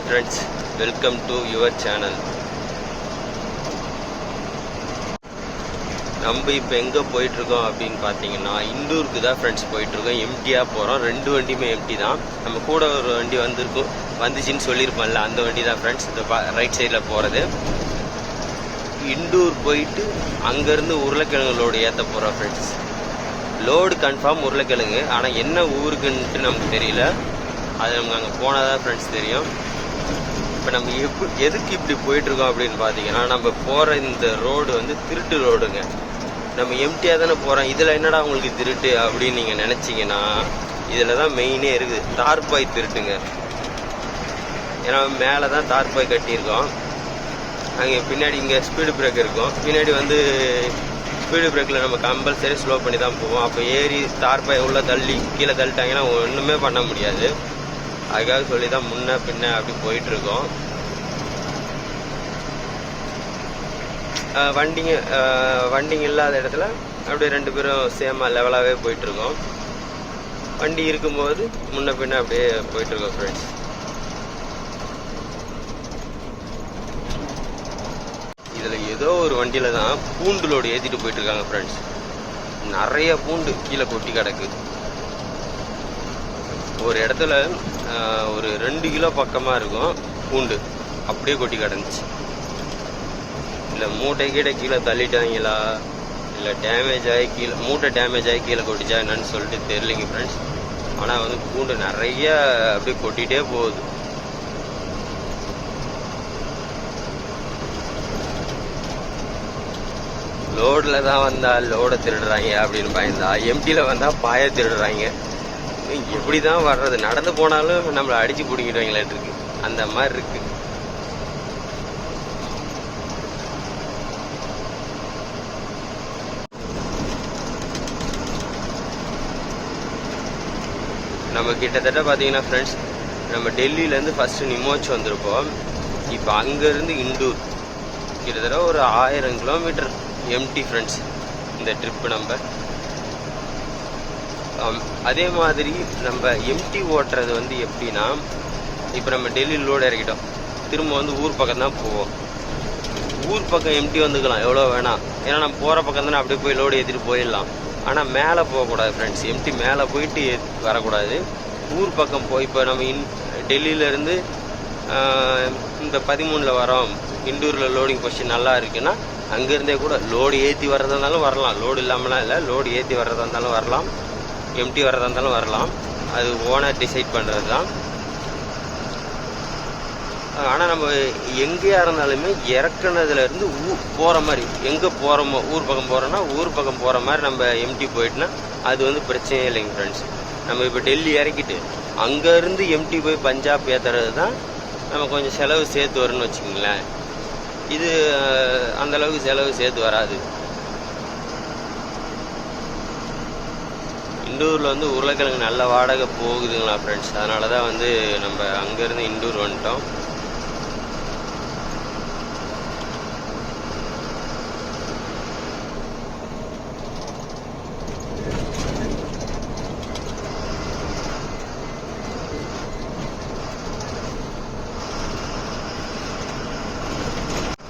Hi friends welcome to your channel நம்ம இப்போ எங்கே போயிட்டுருக்கோம் அப்படின்னு பார்த்தீங்கன்னா இந்தூருக்கு தான் ஃப்ரெண்ட்ஸ் போயிட்டுருக்கோம். எம்டியாக போகிறோம் ரெண்டு வண்டியுமே எம்டி தான். நம்ம கூட ஒரு வண்டி வந்திருக்கும் வந்துச்சுன்னு சொல்லியிருப்போம்ல அந்த வண்டி தான் ஃப்ரெண்ட்ஸ் இந்த ரைட் சைடில் போகிறது இண்டூர் போயிட்டு அங்கேருந்து உருளைக்கிழங்கு லோடு ஏற்ற போகிறோம் ஃப்ரெண்ட்ஸ் லோடு கன்ஃபார்ம் உருளைக்கிழங்கு. ஆனால் என்ன ஊருக்குன்ட்டு நமக்கு தெரியல. அது நமக்கு அங்கே போனால் தான் ஃப்ரெண்ட்ஸ் தெரியும். இப்போ நம்ம எப்படி எதுக்கு இப்படி போயிட்டுருக்கோம் அப்படின்னு பார்த்தீங்கன்னா நம்ம போகிற இந்த ரோடு வந்து திருட்டு ரோடுங்க நம்ம எம்டியாக தானே போகிறோம் இதில் என்னடா உங்களுக்கு திருட்டு அப்படின்னு நீங்கள் நினச்சிங்கன்னா இதில் தான் மெயினே இருக்குது. தார்பாய் திருட்டுங்க. ஏன்னா மேலே தான் தார்பாய் கட்டியிருக்கோம். அங்கே பின்னாடி இங்கே ஸ்பீடு பிரேக் இருக்கும். பின்னாடி வந்து ஸ்பீடு பிரேக்கில் நம்ம கம்பல்சரி ஸ்லோ பண்ணி தான் போவோம். அப்போ ஏறி தார்பாய் உள்ள தள்ளி கீழே தள்ளிட்டாங்கன்னா ஒன்றுமே பண்ண முடியாது. அதுக்காக சொல்லி தான் முன்ன பின்ன அப்படி போயிட்டு இருக்கோம் வண்டிங்க வண்டிங்க இல்லாத இடத்துல அப்படியே ரெண்டு பேரும் சேமாக லெவலாகவே போயிட்டு இருக்கோம் வண்டி இருக்கும்போது முன்ன பின்ன அப்படியே போயிட்டு இருக்கோம் ஃப்ரெண்ட்ஸ் இதில் ஏதோ ஒரு வண்டியில் தான் பூண்டு லோடு ஏற்றிட்டு போயிட்டு இருக்காங்க ஃப்ரெண்ட்ஸ் நிறைய பூண்டு கீழே கொட்டி கிடக்கு. ஒரு இடத்துல ஒரு ரெண்டு கிலோ பக்கமாக இருக்கும். பூண்டு. அப்படியே கொட்டி கிடந்துச்சு. இல்லை மூட்டை கீழே கீழே தள்ளிட்டாங்களா? இல்லை டேமேஜ் ஆகி கீழே மூட்டை டேமேஜ் ஆகி கீழே கொட்டிச்சா என்னன்னு சொல்லிட்டு தெரிலிங்க ஃப்ரெண்ட்ஸ் ஆனால் வந்து பூண்டு நிறைய அப்படியே கொட்டிகிட்டே போகுது. லோடில் தான் வந்தால் லோடை திருடுறாங்க அப்படின்னு பயந்தா. எம்டியில் வந்தால் பாய திருடுறாங்க. இப்படி தான் வர்றது. நடந்து போனாலும் நம்மளை அடிச்சு பிடிக்கிடுவாங்களாட்டு இருக்கு. அந்த மாதிரி இருக்கு. நம்ம கிட்டத்தட்ட பார்த்தீங்கன்னா ஃப்ரெண்ட்ஸ் நம்ம டெல்லியிலேருந்து ஃபஸ்ட்டு நிமோச் வந்திருப்போம் இப்போ அங்கேருந்து இண்டூர். கிட்டத்தட்ட ஒரு ஆயிரம் கிலோமீட்டர் எம்டி ஃப்ரெண்ட்ஸ் இந்த ட்ரிப்பு நம்ம அதே மாதிரி நம்ம எம்டி ஓட்டுறது வந்து எப்படின்னா இப்போ நம்ம டெல்லியில் லோடு இறக்கிட்டோம். திரும்ப வந்து ஊர் பக்கம் தான் போவோம். ஊர் பக்கம் எம்டி வந்துக்கலாம் எவ்வளோ வேணாம் ஏன்னா நம்ம போகிற பக்கம் தானே அப்படியே போய் லோடு ஏற்றிட்டு போயிடலாம். ஆனால் மேலே போகக்கூடாது ஃப்ரெண்ட்ஸ் எம்டி மேலே போயிட்டு ஏத்- வரக்கூடாது. ஊர் பக்கம் போய் இப்போ நம்ம இன் டெல்லியிலேருந்து இந்த பதிமூணில் வரோம். இண்டூரில் லோடிங் பொசிஷன் நல்லா இருக்குன்னா அங்கேருந்தே கூட லோடு ஏற்றி வர்றதா இருந்தாலும் வரலாம். லோடு இல்லாமலாம் இல்லை லோடு ஏற்றி வர்றதா இருந்தாலும் வரலாம். எம்டி வர்றதா இருந்தாலும் வரலாம். அது ஓனர் டிசைட் பண்ணுறது தான் ஆனால் நம்ம எங்கேயா இருந்தாலுமே இறக்குனதுலேருந்து ஊ போகிற மாதிரி எங்கே போகிறோமோ ஊர் பக்கம் போகிறோன்னா ஊர் பக்கம் போகிற மாதிரி நம்ம எம்டி போயிட்டுனா அது வந்து பிரச்சனையே இல்லைங்க ஃப்ரெண்ட்ஸ் நம்ம இப்போ டெல்லி இறக்கிட்டு அங்கேருந்து எம்டி போய் பஞ்சாப் ஏற்றுறது தான் நம்ம கொஞ்சம் செலவு சேர்த்து வரும்னு வச்சுக்கோங்களேன். இது அந்தளவுக்கு அந்த அளவுக்கு செலவு சேர்த்து வராது. இண்டூரில் வந்து உருளைக்கிழங்கு நல்ல வாடகை போகுதுங்களா ஃப்ரெண்ட்ஸ் அதனால தான் வந்து நம்ம அங்கேருந்து இண்டூர் வந்துட்டோம்.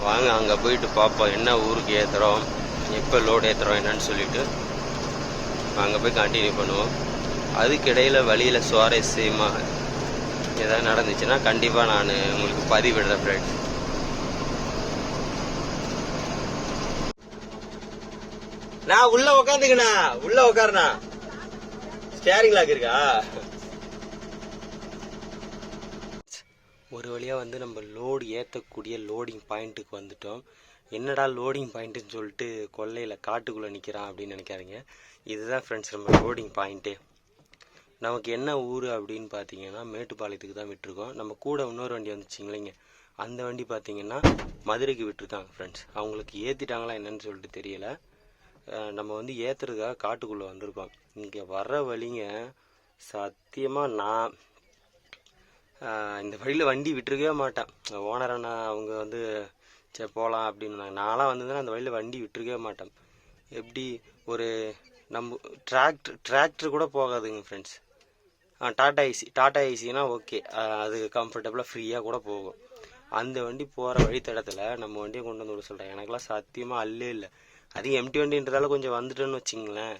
வாங்க அங்கே போயிட்டு பார்ப்போம் என்ன ஊருக்கு ஏற்றுறோம் எப்போ லோடு ஏற்றுறோம் என்னன்னு சொல்லிட்டு. அங்கே போய் கண்டினியூ பண்ணுவோம். அதுக்கிடையில் வழியில் சுவாரஸ்யமாக ஏதாவது நடந்துச்சுன்னா கண்டிப்பாக நான் உங்களுக்கு பதிவிடுறேன் ஃப்ரெண்ட்ஸ் நான் உள்ள உக்காந்துக்கண்ணா. உள்ள உக்காருண்ணா. ஸ்டேரிங் லாக் இருக்கா? ஒரு வழியாக வந்து நம்ம லோடு ஏற்றக்கூடிய லோடிங் பாயிண்ட்டுக்கு வந்துட்டோம். என்னடா லோடிங் பாயிண்ட்டுன்னு சொல்லிட்டு கொல்லையில் காட்டுக்குள்ளே நிற்கிறான் அப்படின்னு நினைக்காதீங்க. இதுதான் ஃப்ரெண்ட்ஸ் நம்ம போர்டிங் பாயிண்ட்டே நமக்கு என்ன ஊர் அப்படின்னு பார்த்தீங்கன்னா மேட்டுப்பாளையத்துக்கு தான் விட்டுருக்கோம். நம்ம கூட இன்னொரு வண்டி வந்துச்சுங்களேங்க. அந்த வண்டி பார்த்தீங்கன்னா மதுரைக்கு விட்டுருக்காங்க ஃப்ரெண்ட்ஸ் அவங்களுக்கு ஏற்றிட்டாங்களா என்னன்னு சொல்லிட்டு தெரியல. நம்ம வந்து ஏற்றுறதுக்காக காட்டுக்குள்ளே வந்திருக்கோம். இங்கே வர்ற வழிங்க சத்தியமாக நான் இந்த வழியில் வண்டி விட்டுருக்கவே மாட்டேன். ஓனர் நான் அவங்க வந்து சரி போகலாம் அப்படின்னு நான்லாம் வந்ததுன்னா அந்த வழியில் வண்டி விட்டுருக்கவே மாட்டேன். எப்படி ஒரு நம்ம டிராக்டர் டிராக்டர் கூட போகாதுங்க ஃப்ரெண்ட்ஸ் டாடா ஏசி டாடா ஐசினா ஓகே அது கம்ஃபர்டபுளாக ஃப்ரீயாக கூட போகும். அந்த வண்டி போகிற வழித்தடத்தில் நம்ம வண்டியை கொண்டு வந்து விட சொல்கிறேன் எனக்குலாம் சத்தியமாக அல்லே இல்லை. அது எம்டி வண்டின்றதால கொஞ்சம் வந்துட்டேன்னு வச்சிங்களேன்.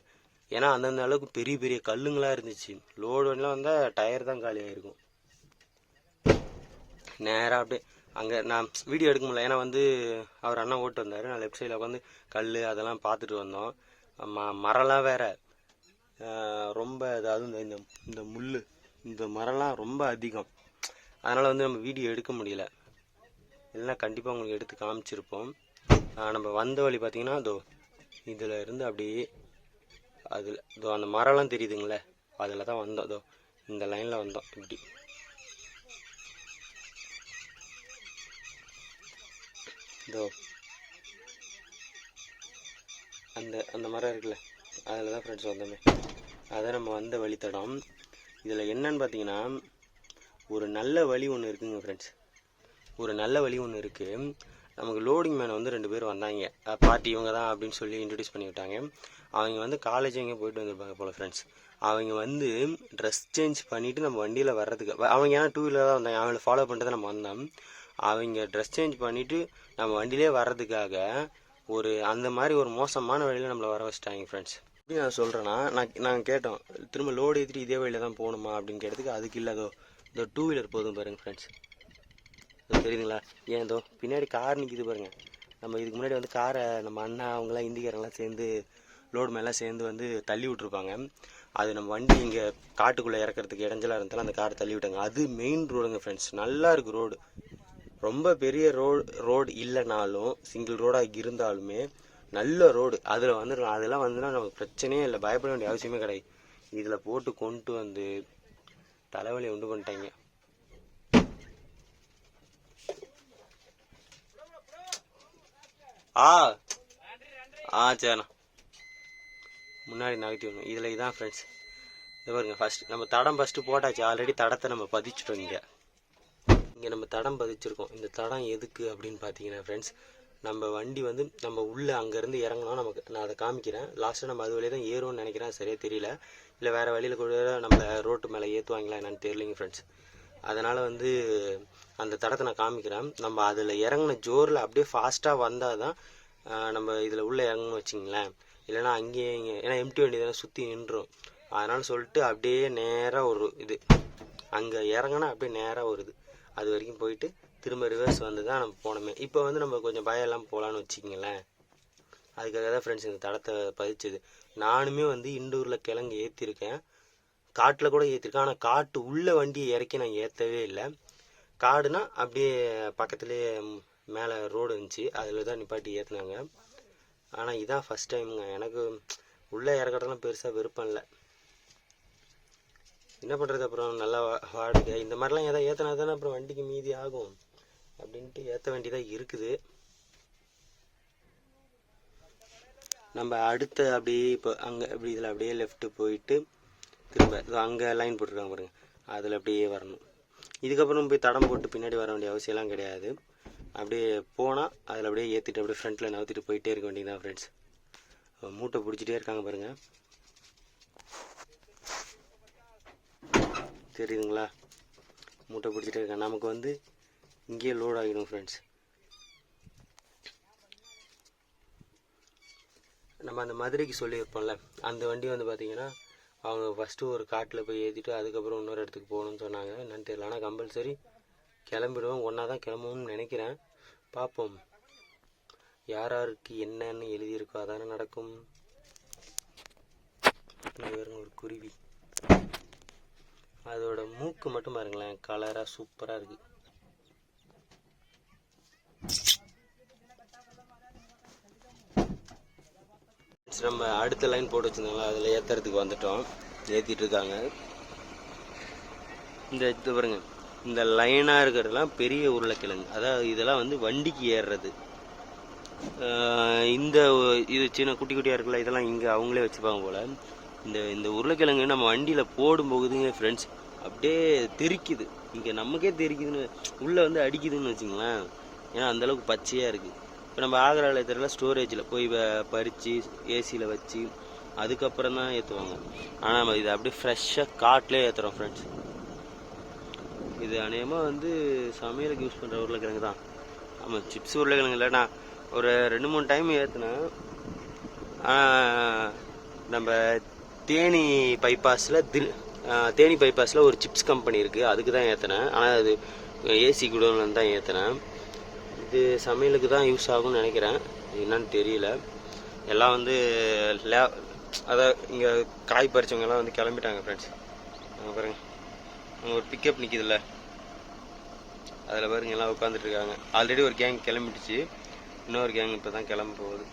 ஏன்னா அந்தந்த அளவுக்கு பெரிய பெரிய கல்லுங்களாக இருந்துச்சு. லோடு வண்டிலாம் வந்தால் டயர் தான் காலியாக இருக்கும் நேராக அப்படியே அங்கே நான் வீடியோ எடுக்க முடியல. ஏன்னா வந்து அவர் அண்ணன் ஓட்டு வந்தார். நான் லெஃப்ட் சைடில் உட்காந்து கல் அதெல்லாம் பார்த்துட்டு வந்தோம். ம மரம்லாம் வேற. ரொம்ப அதாவது இந்த இந்த இந்த முள் இந்த மரம்லாம் ரொம்ப அதிகம். அதனால் வந்து நம்ம வீடியோ எடுக்க முடியல. இல்லைன்னா கண்டிப்பாக உங்களுக்கு எடுத்து காமிச்சிருப்போம். நம்ம வந்த வழி பார்த்தீங்கன்னா அதோ இதில் இருந்து அப்படியே அதில் இதோ அந்த மரம்லாம் தெரியுதுங்களே அதில் தான் வந்தோம். அதோ இந்த லைனில் வந்தோம் இப்படி. இதோ அந்த அந்த மரம் இருக்குல்ல அதில் தான் ஃப்ரெண்ட்ஸ் வந்தோமே. அதான் நம்ம வந்த வழித்தடம். இதில் என்னன்னு பார்த்தீங்கன்னா ஒரு நல்ல வழி ஒன்று இருக்குங்க ஃப்ரெண்ட்ஸ் ஒரு நல்ல வழி ஒன்று இருக்குது நமக்கு லோடிங் மேனை வந்து ரெண்டு பேர் வந்தாங்க. பார்ட்டி இவங்க தான் அப்படின்னு சொல்லி இன்ட்ரடியூஸ் பண்ணி விட்டாங்க. அவங்க வந்து காலேஜ் எங்கே போயிட்டு வந்திருப்பாங்க போல் ஃப்ரெண்ட்ஸ் அவங்க வந்து ட்ரெஸ் சேஞ்ச் பண்ணிவிட்டு நம்ம வண்டியில் வர்றதுக்கு அவங்க ஏன்னா டூ வீலர் தான் வந்தாங்க? அவங்கள ஃபாலோ பண்ணுறதை நம்ம வந்தோம். அவங்க ட்ரெஸ் சேஞ்ச் பண்ணிவிட்டு நம்ம வண்டியிலே வர்றதுக்காக ஒரு அந்த மாதிரி ஒரு மோசமான வழியில் நம்மளை வர வச்சுட்டாங்க ஃப்ரெண்ட்ஸ் எப்படி நான் சொல்கிறேன்னா நான் நாங்கள் கேட்டோம் திரும்ப லோடு ஏற்றிட்டு இதே வழியில் தான் போகணுமா அப்படின்னு கேட்டதுக்கு அதுக்கு இல்லை அதோ இந்த டூ வீலர் போதும் பாருங்கள் ஃப்ரெண்ட்ஸ் தெரியுதுங்களா? ஏன் இதோ பின்னாடி கார் நிற்கிது பாருங்கள் நம்ம இதுக்கு முன்னாடி வந்து காரை நம்ம அண்ணா அவங்களாம் இந்திக்காரங்களாம் சேர்ந்து லோடு மேலே சேர்ந்து வந்து தள்ளி விட்ருப்பாங்க அது நம்ம வண்டி இங்கே காட்டுக்குள்ளே இறக்கிறதுக்கு இடைஞ்சலாக இருந்தாலும் அந்த காரை தள்ளி விட்டாங்க. அது மெயின் ரோடுங்க ஃப்ரெண்ட்ஸ் நல்லா இருக்கு ரோடு ரொம்ப பெரிய ரோடு ரோடு இல்லைனாலும் சிங்கிள் ரோடாக இருந்தாலுமே நல்ல ரோடு அதில் வந்துடலாம் அதெல்லாம் வந்துன்னா நமக்கு பிரச்சனையே இல்லை. பயப்பட வேண்டிய அவசியமே கிடையாது. இதில் போட்டு கொண்டு வந்து தலைவலி உண்டு பண்ணிட்டாங்க. ஆ. ஆ சரிண்ணா. முன்னாடி நகர்த்தி விடணும். இதில் இதான் ஃப்ரெண்ட்ஸ் இது பாருங்க ஃபஸ்ட் நம்ம தடம் ஃபஸ்ட்டு போட்டாச்சு. ஆல்ரெடி தடத்தை நம்ம பதிச்சிட்டோம் இங்கே. இங்கே நம்ம தடம் பதிச்சிருக்கோம். இந்த தடம் எதுக்கு அப்படின்னு பார்த்தீங்கன்னா ஃப்ரெண்ட்ஸ் நம்ம வண்டி வந்து நம்ம உள்ளே அங்கேருந்து இறங்கணும் நமக்கு நான் அதை காமிக்கிறேன். லாஸ்ட்டாக நம்ம அது வழியாக தான் ஏறும்னு நினைக்கிறேன். சரியாக தெரியல. இல்லை வேறு வழியில் கூட நம்ம ரோட்டு மேலே ஏற்றுவாங்களா என்னன்னு தெரியலைங்க ஃப்ரெண்ட்ஸ் அதனால் வந்து அந்த தடத்தை நான் காமிக்கிறேன். நம்ம அதில் இறங்கின ஜோரில் அப்படியே ஃபாஸ்ட்டாக வந்தால் தான் நம்ம இதில் உள்ளே இறங்கணும்னு வச்சிங்களேன் இல்லைன்னா அங்கேயே இங்கே ஏன்னா எம்டி வண்டி தானே சுற்றி நின்றும் அதனால் சொல்லிட்டு அப்படியே நேராக ஒரு இது அங்கே இறங்கினா அப்படியே நேராக ஒரு இது. அது வரைக்கும் போயிட்டு திரும்ப ரிவர்ஸ் வந்து தான் நம்ம போனோமே. இப்போ வந்து நம்ம கொஞ்சம் பயம் இல்லாமல் போகலான்னு வச்சுக்கிங்களேன். அதுக்காக தான் ஃப்ரெண்ட்ஸ் இந்த தடத்தை பதிச்சது. நானுமே வந்து இண்டூரில் கிழங்கு ஏற்றிருக்கேன் காட்டில் கூட ஏற்றிருக்கேன் ஆனால் காட்டு உள்ள வண்டியை இறக்கி நான் ஏற்றவே இல்லை. காடுனா அப்படியே பக்கத்துலேயே மேலே ரோடு இருந்துச்சு. அதில் தான் நிப்பாட்டி ஏற்றுனாங்க ஆனால் இதான் ஃபஸ்ட் டைமுங்க எனக்கு உள்ளே இறக்கிறதுலாம் பெருசாக விருப்பம் இல்லை. என்ன பண்ணுறது அப்புறம்? நல்லா வா- வாடகை இந்த மாதிரிலாம் எதாவது ஏற்றினா தானே அப்புறம் வண்டிக்கு மீதி ஆகும். அப்படின்ட்டு ஏற்ற வேண்டியதாக இருக்குது. நம்ம அடுத்த அப்படியே இப்போ அங்கே இப்படி இதில் அப்படியே லெஃப்ட்டு போயிட்டு திரும்ப இதோ அங்கே லைன் போட்டிருக்காங்க பாருங்கள் அதில் அப்படியே வரணும். இதுக்கப்புறம் போய் தடம் போட்டு பின்னாடி வர வேண்டிய அவசியம்லாம் கிடையாது. அப்படியே போனால் அதில் அப்படியே ஏற்றிட்டு அப்படியே ஃப்ரண்ட்டில் நவுத்திட்டு போயிட்டே இருக்க வேண்டியதுதான் ஃப்ரெண்ட்ஸ் மூட்டை பிடிச்சிட்டே இருக்காங்க பாருங்கள் தெரியுதுங்களா? மூட்டை பிடிச்சிட்டே இருக்கேன். நமக்கு வந்து இங்கேயே லோட் ஆகிடும் ஃப்ரெண்ட்ஸ் நம்ம அந்த மதுரைக்கு சொல்லியிருப்போம்ல அந்த வண்டி வந்து பார்த்திங்கன்னா அவங்க ஃபஸ்ட்டு ஒரு காட்டில் போய் ஏற்றிட்டு அதுக்கப்புறம் இன்னொரு இடத்துக்கு போகணும்னு சொன்னாங்க. என்னன்னு தெரியல. ஆனால் கம்பல்சரி கிளம்பிடுவோம். ஒன்றா தான் கிளம்புவோம்னு நினைக்கிறேன். பார்ப்போம் யார் யாருக்கு என்னன்னு எழுதியிருக்கோ அதானே நடக்கும். ஒரு குருவி. அதோட மூக்கு மட்டும் பாருங்களேன் கலராக சூப்பராக இருக்கு. நம்ம அடுத்த லைன் போட்டு வச்சிருந்தாங்களா? அதில் ஏற்றுறதுக்கு வந்துட்டோம். ஏற்றிட்டு இருக்காங்க. இந்த இது பாருங்க. இந்த லைனாக இருக்கிறதெல்லாம் பெரிய உருளைக்கிழங்கு. அதாவது இதெல்லாம் வந்து வண்டிக்கு ஏறுறது. இந்த இது சின்ன குட்டி குட்டியாக இருக்குல்ல இதெல்லாம் இங்கே அவங்களே வச்சுப்பாங்க போல். இந்த இந்த உருளைக்கிழங்கு நம்ம வண்டியில் போடும்போதுங்க ஃப்ரெண்ட்ஸ் அப்படியே தெறிக்குது இங்கே நமக்கே தெறிக்குதுன்னு உள்ளே வந்து அடிக்குதுன்னு வச்சுங்களேன். ஏன்னா அந்தளவுக்கு பச்சையாக இருக்குது இப்போ நம்ம ஆகிராவில் தெரியல ஸ்டோரேஜில் போய் வ- பறித்து ஏசியில் வச்சு அதுக்கப்புறம் தான் ஏற்றுவாங்க ஆனால் நம்ம இது அப்படியே ஃப்ரெஷ்ஷாக காட்டிலே ஏற்றுறோம் ஃப்ரெண்ட்ஸ் இது அநேகமாக வந்து சமையலுக்கு யூஸ் பண்ணுற உருளைக்கிழங்கு தான். ஆமாம் சிப்ஸ் உருளைக்கிழங்கு இல்லை நான் ஒரு ரெண்டு மூணு டைம் ஏற்றினேன் நம்ம தேனி பைபாஸில் திரு தேனி பைபாஸில் ஒரு சிப்ஸ் கம்பெனி இருக்குது அதுக்கு தான் ஏற்றினேன் ஆனால் அது ஏசி குடோன்லேருந்து தான் ஏற்றினேன் இது சமையலுக்கு தான் யூஸ் ஆகும்னு நினைக்கிறேன். என்னன்னு தெரியல. எல்லாம் வந்து லே அதான் இங்கே காய் பறிச்சவங்கெல்லாம் வந்து கிளம்பிட்டாங்க ஃப்ரெண்ட்ஸ் அங்கே பாருங்க. அங்கே ஒரு பிக்கப் நிற்கிதுல்ல அதில் பாருங்க எல்லாம் உட்காந்துட்டு இருக்காங்க. ஆல்ரெடி ஒரு கேங் கிளம்பிடுச்சு. இன்னொரு கேங் இப்போ தான் கிளம்ப போகுது.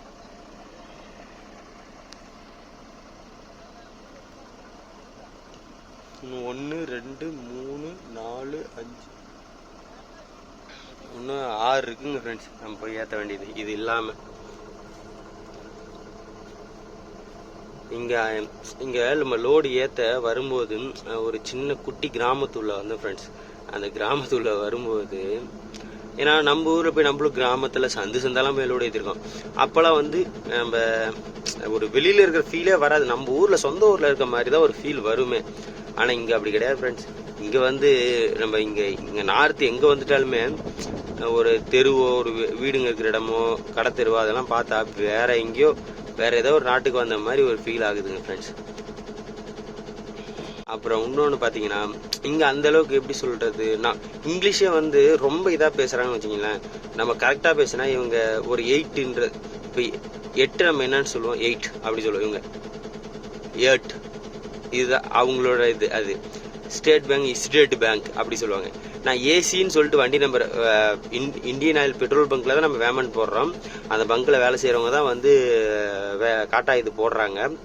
ஒன்று ரெண்டு மூணு நாலு அஞ்சு. ஒன்று ஆறு இருக்குங்க ஃப்ரெண்ட்ஸ் நம்ம போய் ஏற்ற வேண்டியது. இது இல்லாமல் இங்கே இங்கே நம்ம லோடு ஏற்ற வரும்போது ஒரு சின்ன குட்டி கிராமத்துள்ள வந்து ஃப்ரெண்ட்ஸ் அந்த கிராமத்துள்ள வரும்போது ஏன்னா நம்ம ஊரில் போய் நம்மளும் கிராமத்தில் சந்து சந்தாலாம் போய் லோடு ஏற்றிருக்கோம் அப்போல்லாம் வந்து நம்ம ஒரு வெளியில் இருக்கிற ஃபீலே வராது. நம்ம ஊரில் சொந்த ஊரில் இருக்க மாதிரி தான் ஒரு ஃபீல் வருமே. ஆனால் இங்கே அப்படி கிடையாது ஃப்ரெண்ட்ஸ் இங்கே வந்து நம்ம இங்கே இங்கே நார்த்து எங்கே வந்துட்டாலுமே ஒரு தெருவோ ஒரு வீ- வீடுங்க இருக்கிற இடமோ கடை தெருவோ அதெல்லாம் பார்த்தா வேற எங்கேயோ வேற ஏதோ ஒரு நாட்டுக்கு வந்த மாதிரி ஒரு ஃபீல் ஆகுதுங்க ஃப்ரெண்ட்ஸ் அப்புறம் இன்னொன்று பார்த்தீங்கன்னா இங்கே அந்த அளவுக்கு எப்படி சொல்கிறது நான் இங்கிலீஷே வந்து ரொம்ப இதாக பேசுகிறாங்கன்னு வச்சுங்களேன் நம்ம கரெக்டாக பேசினா இவங்க ஒரு எயிட்டுன்ற இப்போ எட்டு நம்ம என்னன்னு சொல்லுவோம் எயிட் அப்படி சொல்லுவோம் இவங்க. எட் இதுதான் அவங்களோட இது அது. ஸ்டேட் பேங்க் ஸ்டேட் பேங்க் அப்படி சொல்லுவாங்க. நான் ஏசின்னு சொல்லிட்டு வண்டி நம்பர் இந்தியன் ஆயில் பெட்ரோல் பங்க்கில் தான் நம்ம பேமெண்ட் போடுறோம். அந்த பங்க்கில் வேலை செய்கிறவங்க தான் வந்து வே- காட்டா இது போடுறாங்க.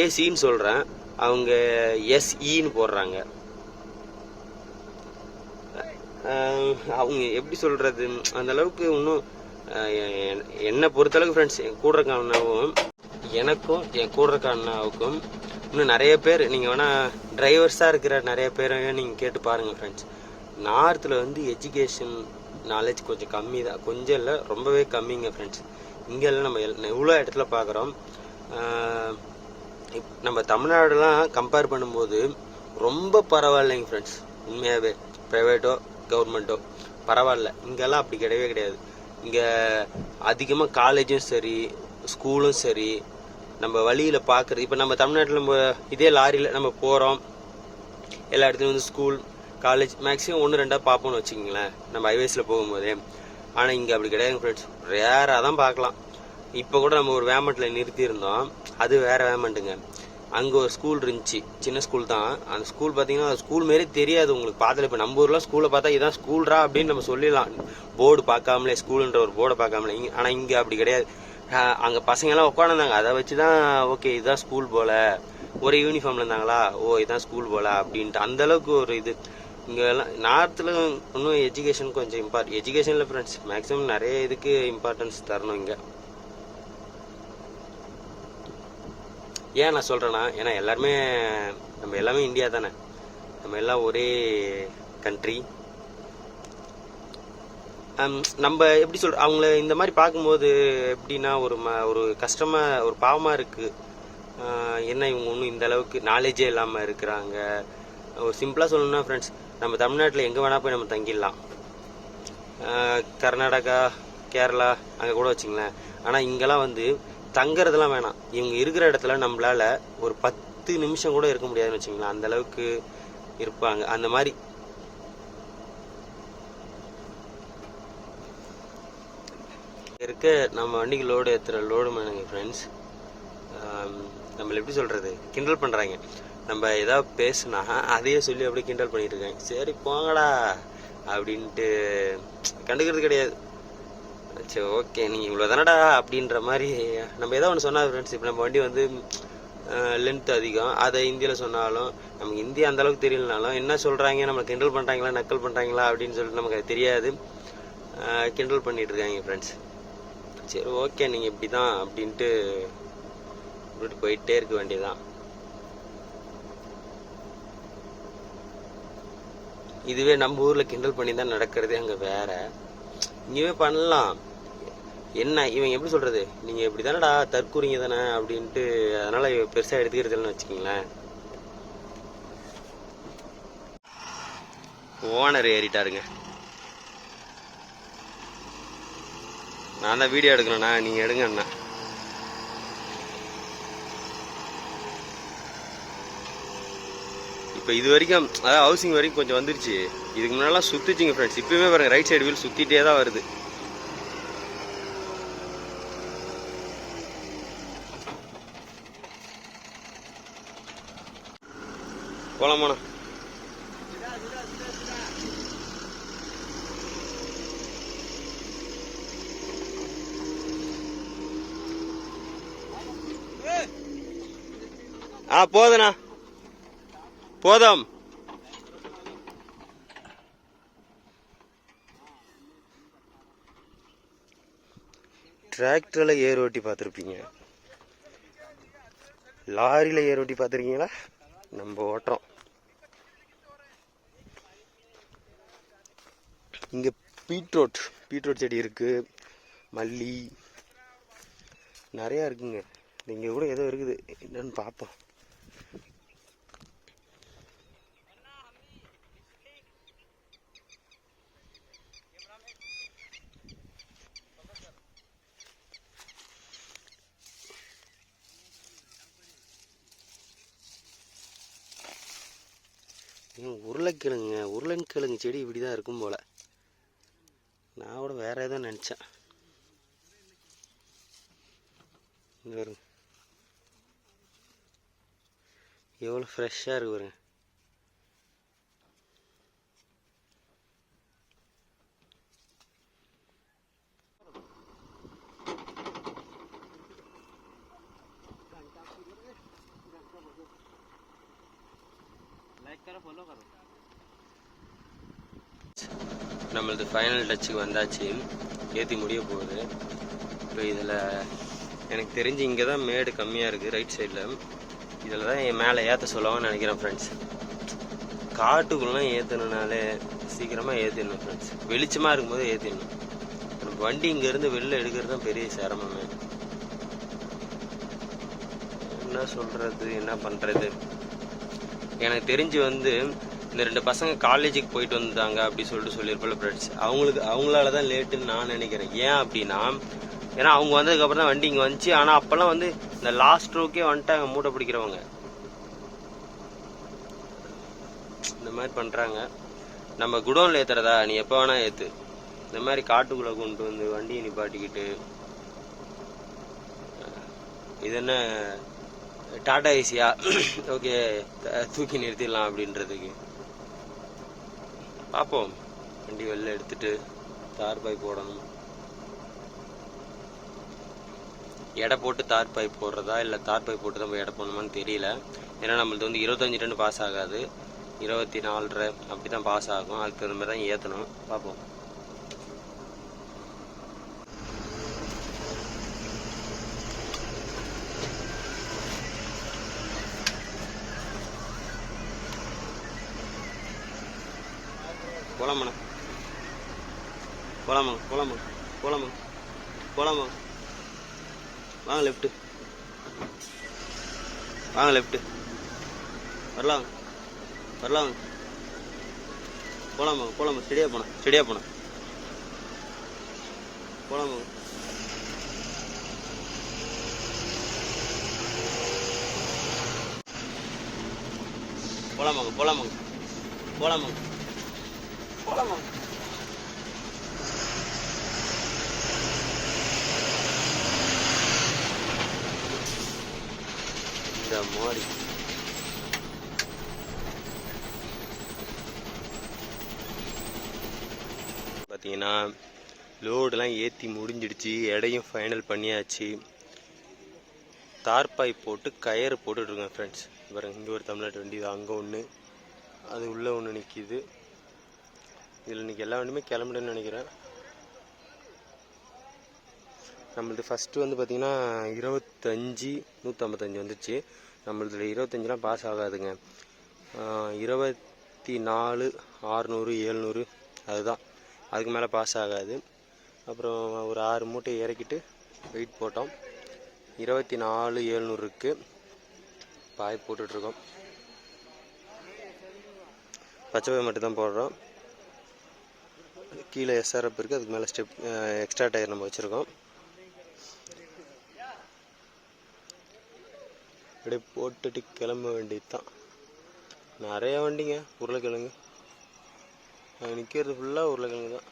ஏசின்னு சொல்கிறேன் அவங்க எஸ்இன்னு போடுறாங்க. அவங்க எப்படி சொல்கிறது அந்த அளவுக்கு இன்னும் என்னை பொறுத்தளவுக்கு ஃப்ரெண்ட்ஸ் என் கூட இருக்க அண்ணாவும் எனக்கும் என் கூட இருக்க அண்ணாவுக்கும் இன்னும் நிறைய பேர் நீங்கள் வேணால் டிரைவர்ஸாக இருக்கிற நிறைய பேரையும் நீங்கள் கேட்டு பாருங்கள் ஃப்ரெண்ட்ஸ் நார்த்தில் வந்து எஜுகேஷன் நாலேஜ் கொஞ்சம் கம்மி தான். கொஞ்சம் இல்லை ரொம்பவே கம்மிங்க ஃப்ரெண்ட்ஸ் இங்கெல்லாம் நம்ம எல்- எவ்வளோ இடத்துல பார்க்குறோம் நம்ம தமிழ்நாடுலாம் கம்பேர் பண்ணும்போது ரொம்ப பரவாயில்லைங்க ஃப்ரெண்ட்ஸ் உண்மையாகவே ப்ரைவேட்டோ கவர்மெண்ட்டோ பரவாயில்ல. இங்கெல்லாம் அப்படி கிடையவே கிடையாது. இங்கே அதிகமாக காலேஜும் சரி ஸ்கூலும் சரி நம்ம வழியில் பார்க்குறது இப்போ நம்ம தமிழ்நாட்டில் நம்ம இதே லாரியில் நம்ம போகிறோம் எல்லா இடத்துலையும் வந்து ஸ்கூல் காலேஜ் மேக்ஸிமம் ஒன்று ரெண்டாக பார்ப்போம்னு வச்சுக்கிங்களேன். நம்ம ஹைவேஸில் போகும்போதே. ஆனால் இங்கே அப்படி கிடையாது ஃப்ரெண்ட்ஸ் ரேராக தான் பார்க்கலாம் இப்போ கூட நம்ம ஒரு வேமெண்ட்டில் நிறுத்தியிருந்தோம். அது வேற வேமெண்ட்டுங்க அங்கே ஒரு ஸ்கூல் இருந்துச்சு. சின்ன ஸ்கூல் தான். அந்த ஸ்கூல் பார்த்தீங்கன்னா ஸ்கூல் மாரி தெரியாது உங்களுக்கு. பார்த்துல இப்போ நம்ம ஊரில் ஸ்கூலை பார்த்தா இதான் ஸ்கூல்ரா அப்படின்னு நம்ம சொல்லிடலாம். போர்டு பார்க்காமலே ஸ்கூலுன்ற ஒரு போர்டை பார்க்காமலே. ஆனால் இங்கே அப்படி கிடையாது. அங்கே பசங்கெல்லாம் உட்காந்துருந்தாங்க அதை வச்சு தான் ஓகே இதுதான் ஸ்கூல் போல. ஒரே யூனிஃபார்ம்ல இருந்தாங்களா? ஓ இதுதான் ஸ்கூல் போல அப்படின்ட்டு. அந்த அளவுக்கு ஒரு இது. இங்கெல்லாம் நார்த்தில் இன்னும் எஜுகேஷன் கொஞ்சம் இம்பார்ட் எஜுகேஷனில் ஃப்ரெண்ட்ஸ் மேக்ஸிமம் நிறைய இதுக்கு இம்பார்ட்டன்ஸ் தரணும் இங்கே. ஏன் நான் சொல்கிறேன்னா ஏன்னா எல்லாருமே நம்ம எல்லாமே இந்தியா தானே. நம்ம எல்லாம் ஒரே கண்ட்ரி நம்ம எப்படி சொல்ற அவங்கள இந்த மாதிரி பார்க்கும்போது எப்படின்னா ஒரு ம ஒரு கஷ்டமாக ஒரு பாவமாக இருக்குது என்ன இவங்க ஒன்றும் இந்த அளவுக்கு நாலேஜே இல்லாமல் இருக்கிறாங்க. ஒரு சிம்பிளாக சொல்லணும்னா ஃப்ரெண்ட்ஸ் நம்ம தமிழ்நாட்டில் எங்கே வேணால் போய் நம்ம தங்கிடலாம். கர்நாடகா கேரளா அங்கே கூட வச்சுங்களேன். ஆனால் இங்கெல்லாம் வந்து தங்குறதெல்லாம் வேணாம். இவங்க இருக்கிற இடத்துல நம்மளால ஒரு பத்து நிமிஷம் கூட இருக்க முடியாதுன்னு வச்சுங்களேன். அந்த அளவுக்கு இருப்பாங்க. அந்த மாதிரி இருக்க நம்ம வண்டிக்கு லோடு ஏற்றுற லோடு மேனுங்க ஃப்ரெண்ட்ஸ் நம்மளை எப்படி சொல்கிறது கிண்டல் பண்ணுறாங்க நம்ம ஏதாவது பேசுனா அதையே சொல்லி அப்படியே கிண்டல் பண்ணிட்டு இருக்காங்க. சரி போங்கடா அப்படின்ட்டு கண்டுக்கிறது கிடையாது. சரி ஓகே நீங்கள் இவ்வளோ தானடா அப்படின்ற மாதிரி நம்ம ஏதோ ஒன்று சொன்னால் ஃப்ரெண்ட்ஸ் இப்போ நம்ம வண்டி வந்து லென்த் அதிகம். அதை இந்தியாவில் சொன்னாலும் நமக்கு ஹிந்தி அந்த அளவுக்கு தெரியலனாலும் என்ன சொல்கிறாங்க நம்மளை கிண்டல் பண்ணுறாங்களா நக்கல் பண்ணுறாங்களா அப்படின்னு சொல்லிட்டு நமக்கு அது தெரியாது. கிண்டல் பண்ணிட்டு இருக்காங்க ஃப்ரெண்ட்ஸ் சரி ஓகே நீங்கள் இப்படி தான் அப்படின்ட்டு விட்டு போயிட்டே இருக்க வேண்டியதான் இதுவே நம்ம ஊரில் கிண்டல் பண்ணி தான் நடக்கிறதே அங்கே வேற. இங்கேயே பண்ணலாம். என்ன இவன் எப்படி சொல்கிறது நீங்கள் இப்படி தானடா தற்கூறிங்க தானே அப்படின்ட்டு அதனால் இவ பெருசாக எடுத்துக்கிறது இல்லைன்னு வச்சுக்கிங்களேன். ஓனர் ஏறிட்டாருங்க. நான் தான் வீடியோ எடுக்கணும்ண்ணா நீங்கள் எடுங்க அண்ணா. இப்போ இது வரைக்கும் அதாவது ஹவுசிங் வரைக்கும் கொஞ்சம் வந்துருச்சு. இதுக்கு முன்னாலாம் சுத்துச்சுங்க ஃப்ரெண்ட்ஸ் இப்போயுமே பாருங்க ரைட் சைடு வீல் சுற்றிட்டே தான் வருது. போலாமாண்ணா போதுண்ணா. போதும். டிராக்டரில் ஏர் ஓட்டி பார்த்துருப்பீங்க. லாரியில் ஏர் ஓட்டி பார்த்துருக்கீங்களா? நம்ம ஓட்டுறோம். இங்கே பீட்ரூட் பீட்ரூட் செடி இருக்குது மல்லி. நிறையா இருக்குங்க. இங்கே கூட ஏதோ இருக்குது. என்னன்னு பார்ப்போம் ஏன் உருளைக்கிழங்குங்க. உருளைக்கிழங்கு செடி இப்படி தான் இருக்கும் போல். நான் கூட வேற ஏதோ நினச்சேன். இங்க வருங்க எவ்வளோ ஃப்ரெஷ்ஷாக இருக்கு பாருங்க நம்மளது ஃபைனல் டச்சுக்கு வந்தாச்சு. ஏற்றி முடிய போகுது. இப்போ இதில் எனக்கு தெரிஞ்சு இங்கே தான் மேடு கம்மியாக இருக்குது ரைட் சைடில் இதில் தான் என் மேலே ஏற்ற சொல்லுவாங்கன்னு நினைக்கிறேன் ஃப்ரெண்ட்ஸ் காட்டுக்குள்ளே ஏற்றணுனாலே சீக்கிரமாக ஏற்றிடணும் ஃப்ரெண்ட்ஸ் வெளிச்சமாக இருக்கும்போது ஏற்றிடணும் நம்ம வண்டி இங்கேருந்து வெளில எடுக்கிறது தான் பெரிய சிரமமே. என்ன சொல்கிறது என்ன பண்ணுறது எனக்கு தெரிஞ்சு வந்து இந்த ரெண்டு பசங்க காலேஜுக்கு போயிட்டு வந்தாங்க அப்படி சொல்லிட்டு சொல்லியிருப்பல ஃப்ரெண்ட்ஸ் அவங்களுக்கு அவங்களால தான் லேட்டுன்னு நான் நினைக்கிறேன். ஏன் அப்படின்னா ஏன்னா அவங்க வந்ததுக்கப்புறம் தான் வண்டி இங்கே வந்துச்சு. ஆனால் அப்போல்லாம் வந்து இந்த லாஸ்ட் ரோக்கே வந்துட்டாங்க மூட்டை பிடிக்கிறவங்க. இந்த மாதிரி பண்ணுறாங்க நம்ம குடோனில் ஏற்றுறதா நீ எப்போ வேணால் ஏற்று இந்த மாதிரி காட்டுக்குள்ளே கொண்டு வந்து வண்டியை நிப்பாட்டிக்கிட்டு இது என்ன டாடா ஏசியா? ஓகே தூக்கி நிறுத்திடலாம் அப்படின்றதுக்கு. பார்ப்போம் வண்டி வெளில எடுத்துட்டு தார் பைப் போடணும். எடை போட்டு தார் பைப் போடுறதா இல்லை தார் பைப் போட்டு நம்ம எடை போடணுமான்னு தெரியல. ஏன்னா நம்மளது வந்து இருபத்தஞ்சி டன் பாஸ் ஆகாது. இருபத்தி நாலரை அப்படி தான் பாஸ் ஆகும். அதுக்கு தகுந்த மாதிரி தான் ஏற்றணும் பார்ப்போம் போலாமாண்ணா? போலாமா போலாமா போலாமா போலாமா. வாங்க லெஃப்ட்டு வாங்க லெஃப்ட்டு வரலாம் வரலாம். போலாமா போலாமா ஸ்டெடியாக போனா ஸ்டெடியாக போனா. போலாமா. போலாமாங்க போலாமாங்க போலாமாங்க. போலாமா இந்த மாதிரி. பார்த்தீங்கன்னா லோடுலாம் ஏற்றி முடிஞ்சிடுச்சு எடையும் ஃபைனல் பண்ணியாச்சு. தார்பாய் போட்டு கயறு போட்டுட்ருக்கேன் ஃப்ரெண்ட்ஸ் பாருங்க இங்கே ஒரு தமிழ்நாட்டு வண்டி இது அங்கே ஒன்று அது உள்ளே ஒன்று நிற்கிது இதில் இன்றைக்கி எல்லா வண்டியுமே கிளம்பிடுன்னு நினைக்கிறேன். நம்மளது ஃபஸ்ட்டு வந்து பார்த்திங்கன்னா இருபத்தஞ்சி நூற்றம்பத்தஞ்சு வந்துச்சு. நம்மளது இருபத்தஞ்சிலாம் பாஸ் ஆகாதுங்க. இருபத்தி நாலு ஆறுநூறு ஏழ்நூறு அதுதான். அதுக்கு மேலே பாஸ் ஆகாது. அப்புறம் ஒரு ஆறு மூட்டை இறக்கிட்டு வெயிட் போட்டோம். இருபத்தி நாலு ஏழ்நூறுக்கு பாய் போட்டுட்ருக்கோம். பச்சை பாய் மட்டும் தான் போடுறோம். கீழே எஸ்ஆர்எப் இருக்குது அதுக்கு மேலே ஸ்டெப் எக்ஸ்ட்ரா டயர் நம்ம வச்சுருக்கோம். அப்படியே போட்டுட்டு கிளம்ப வேண்டியது தான் நிறைய வண்டிங்க உருளைக்கிழங்கு. நாங்கள் நிற்கிறது ஃபுல்லாக உருளைக்கிழங்கு தான்.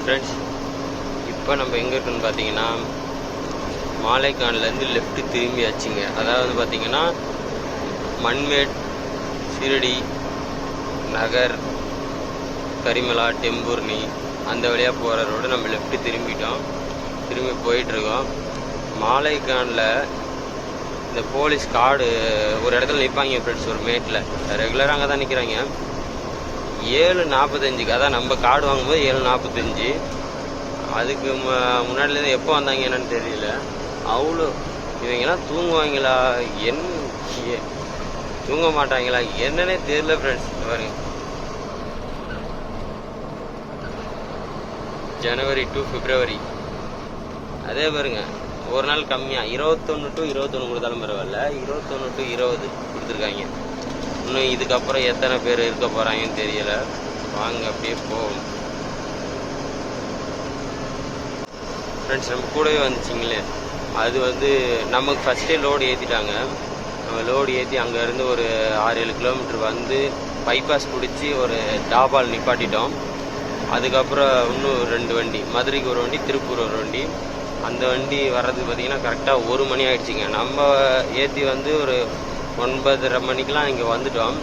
ஃப்ரெண்ட்ஸ் இப்போ நம்ம எங்கே இருக்குன்னு பார்த்தீங்கன்னா மாலைக்கான்லேருந்து லெஃப்ட்டு திரும்பியாச்சுங்க. அதாவது பார்த்தீங்கன்னா மண்மேட் சீரடி நகர் கரிமலா டெம்பூர்னி அந்த வழியாக போகிற ரோடு நம்ம லெஃப்ட்டு திரும்பிட்டோம். திரும்பி போயிட்டுருக்கோம். மாலைக்கானில் இந்த போலீஸ் கார்டு ஒரு இடத்துல நிற்பாங்க ஃப்ரெண்ட்ஸ் ஒரு மேட்டில் ரெகுலராக அங்கே தான் நிற்கிறாங்க ஏழு நாற்பத்தஞ்சுக்கு அதான் நம்ம கார்டு வாங்கும்போது ஏழு நாற்பத்தஞ்சு அதுக்கு முன்னாடிலேருந்து எப்போ வந்தாங்க என்னன்னு தெரியல. அவ்வளோ இவங்கெல்லாம் தூங்குவாங்களா? என் தூங்க மாட்டாங்களா? என்னன்னே தெரியல ஃப்ரெண்ட்ஸ் பாருங்க. ஜனவரி டு பிப்ரவரி அதே பாருங்க ஒரு நாள் கம்மியாக இருபத்தொன்று டு இருபத்தொன்று கொடுத்தாலும் பரவாயில்ல. இருபத்தொன்று டு இருபது கொடுத்துருக்காங்க. இன்னும் இதுக்கப்புறம் எத்தனை பேர் இருக்க போகிறாங்கன்னு தெரியல. வாங்க அப்படியே போவோம். ஃப்ரெண்ட்ஸ் நம்ம கூடவே வந்துச்சிங்களே. அது வந்து நமக்கு ஃபஸ்ட்டே லோடு ஏற்றிட்டாங்க நம்ம லோடு ஏற்றி அங்கேருந்து ஒரு ஆறு ஏழு கிலோமீட்டர் வந்து பைபாஸ் பிடிச்சி ஒரு டாபால் நிப்பாட்டிட்டோம். அதுக்கப்புறம் இன்னும் ரெண்டு வண்டி. மதுரைக்கு ஒரு வண்டி திருப்பூர் ஒரு வண்டி. அந்த வண்டி வர்றது பார்த்தீங்கன்னா கரெக்டாக ஒரு மணி ஆயிடுச்சுங்க. நம்ம ஏற்றி வந்து ஒரு ஒன்பதரை மணிக்கெலாம் இங்கே வந்துட்டோம்.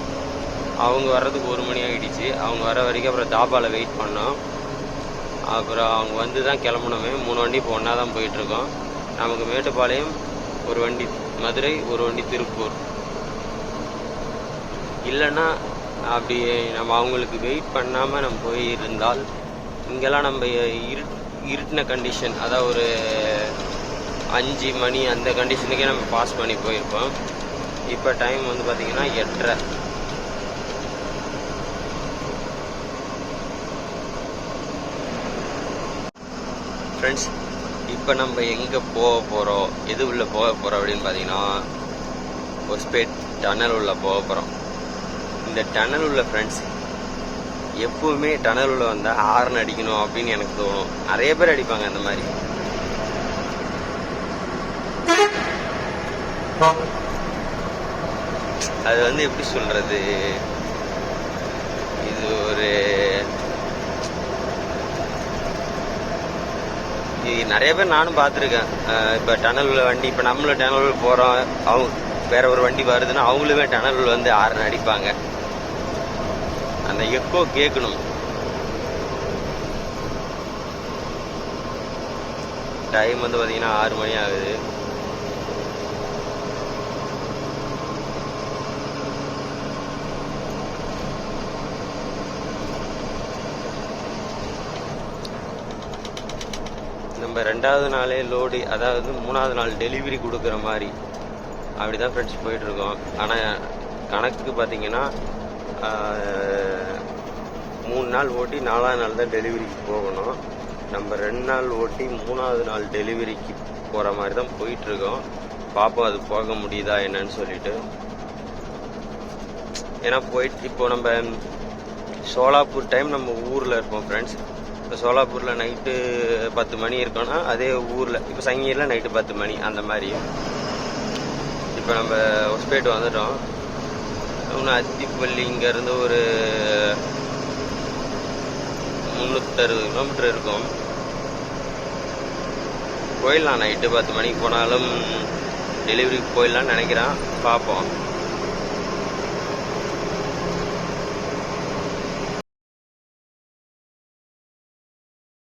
அவங்க வர்றதுக்கு ஒரு மணி ஆகிடுச்சு அவங்க வர வரைக்கும் அப்புறம் தாபாவில் வெயிட் பண்ணோம். அப்புறம் அவங்க வந்து தான் கிளம்பணுமே மூணு வண்டி இப்போ ஒன்றா தான் போயிட்டுருக்கோம். நமக்கு மேட்டுப்பாளையம் ஒரு வண்டி மதுரை ஒரு வண்டி திருப்பூர். இல்லைன்னா அப்படி நம்ம அவங்களுக்கு வெயிட் பண்ணாமல் நம்ம போய் இருந்தால் இங்கெல்லாம் நம்ம இரு இருட்டின கண்டிஷன் அதாவது ஒரு அஞ்சு மணி அந்த கண்டிஷனுக்கே நம்ம பாஸ் பண்ணி போயிருப்போம். இப்போ டைம் வந்து பார்த்திங்கன்னா எட்டரை. ஃப்ரெண்ட்ஸ் இப்போ நம்ம எங்கே போக போகிறோம் எது உள்ளே போக போகிறோம் அப்படின்னு பார்த்தீங்கன்னா ஒஸ்பேட் டனல் உள்ளே போக போகிறோம் இந்த டனல் உள்ள ஃப்ரெண்ட்ஸ் எப்பவுமே டனல் உள்ள வந்தால் ஹார்ன் அடிக்கணும் அப்படின்னு எனக்கு தோணும். நிறைய பேர் அடிப்பாங்க அந்த மாதிரி. அது வந்து எப்படி சொல்றது? இது ஒரு இது நிறைய பேர் நானும் பார்த்துருக்கேன். இப்போ டனல் உள்ள வண்டி இப்போ நம்மளும் டனல் போகிறோம் அவங்க வேற ஒரு வண்டி வருதுன்னா அவங்களுமே டனல் வந்து ஆறு அடிப்பாங்க. அந்த எக்கோ கேட்கணும். டைம் வந்து பார்த்தீங்கன்னா ஆறு மணி ஆகுது. நம்ம ரெண்டாவது நாளே லோடு அதாவது மூணாவது நாள் டெலிவரி கொடுக்குற மாதிரி. அப்படி தான் ஃப்ரெண்ட்ஸ் போயிட்டுருக்கோம் ஆனால் கணக்குக்கு பார்த்தீங்கன்னா மூணு நாள் ஓட்டி நாலாவது நாள் தான் டெலிவரிக்கு போகணும். நம்ம ரெண்டு நாள் ஓட்டி மூணாவது நாள் டெலிவரிக்கு போகிற மாதிரி தான் போயிட்டுருக்கோம். பார்ப்போம் அது போக முடியுதா என்னன்னு சொல்லிட்டு. ஏன்னா போயிட்டு இப்போ நம்ம சோலாப்பூர் டைம் நம்ம ஊரில் இருப்போம் ஃப்ரெண்ட்ஸ் இப்போ சோலாப்பூரில் நைட்டு பத்து மணி இருக்கோன்னா அதே ஊரில் இப்போ சங்கியில் நைட்டு பத்து மணி அந்த மாதிரி. இப்போ நம்ம ஒஸ்பேட் வந்துட்டோம். இன்னும் அத்திப்பள்ளி இங்கேருந்து ஒரு முந்நூற்றறுபது கிலோமீட்டர் இருக்கும். போயிடலாம் நைட்டு பத்து மணிக்கு போனாலும் டெலிவரிக்கு போயிடலாம்னு நினைக்கிறேன். பார்ப்போம்.